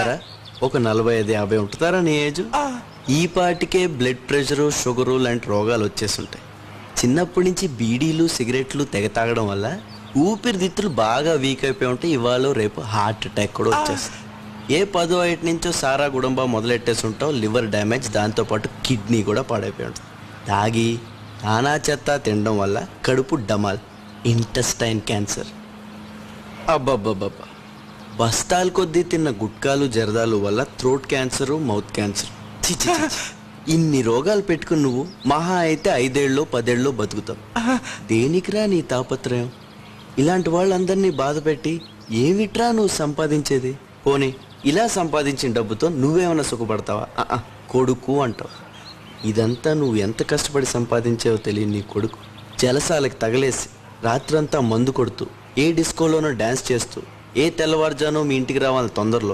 ఏరా ఒక నలభై ఐదు యాభై ఉంటుందారా నీ ఏజ్? ఈ పాటికే బ్లడ్ ప్రెషరు షుగరు లాంటి రోగాలు వచ్చేస్తుంటాయి. చిన్నప్పటి నుంచి బీడీలు సిగరెట్లు తెగ తాగడం వల్ల ఊపిరితిత్తులు బాగా వీక్ అయిపోయి ఉంటే ఇవాళ రేపు హార్ట్ అటాక్ కూడా వచ్చేస్తుంది. ఏ పదో ఐటి నుంచో సారా గుడంబ మొదలెట్టేసి ఉంటావు లివర్ డ్యామేజ్ దాంతోపాటు కిడ్నీ కూడా పాడైపోయి ఉంటుంది. తాగి నానా చెత్త తినడం వల్ల కడుపు డమాల్ ఇంటెస్టైన్ క్యాన్సర్ అబ్బబ్బబ్బబ్బా. బస్తాల కొద్దీ తిన్న గుట్కాలు జరదాలు వల్ల థ్రోట్ క్యాన్సర్ మౌత్ క్యాన్సర్ ఇన్ని రోగాలు పెట్టుకుని నువ్వు మహా అయితే ఐదేళ్ళలో పదేళ్ళలో బతుకుతావు. దేనికిరా నీ తాపత్రయం? ఇలాంటి వాళ్ళందరినీ బాధ పెట్టి ఏమిట్రా నువ్వు సంపాదించేది? పోనీ ఇలా సంపాదించిన డబ్బుతో నువ్వేమైనా సుఖపడతావా? కొడుకు అంటావు. ఇదంతా నువ్వు ఎంత కష్టపడి సంపాదించావో తెలియని నీ కొడుకు. జలసాలకి తగలేసి రాత్రంతా మందు కొడుతూ ఏ డిస్కోలోనో డ్యాన్స్ చేస్తూ ఏ తెల్లవారుజాను మీ ఇంటికి రావాలి తొందరలో?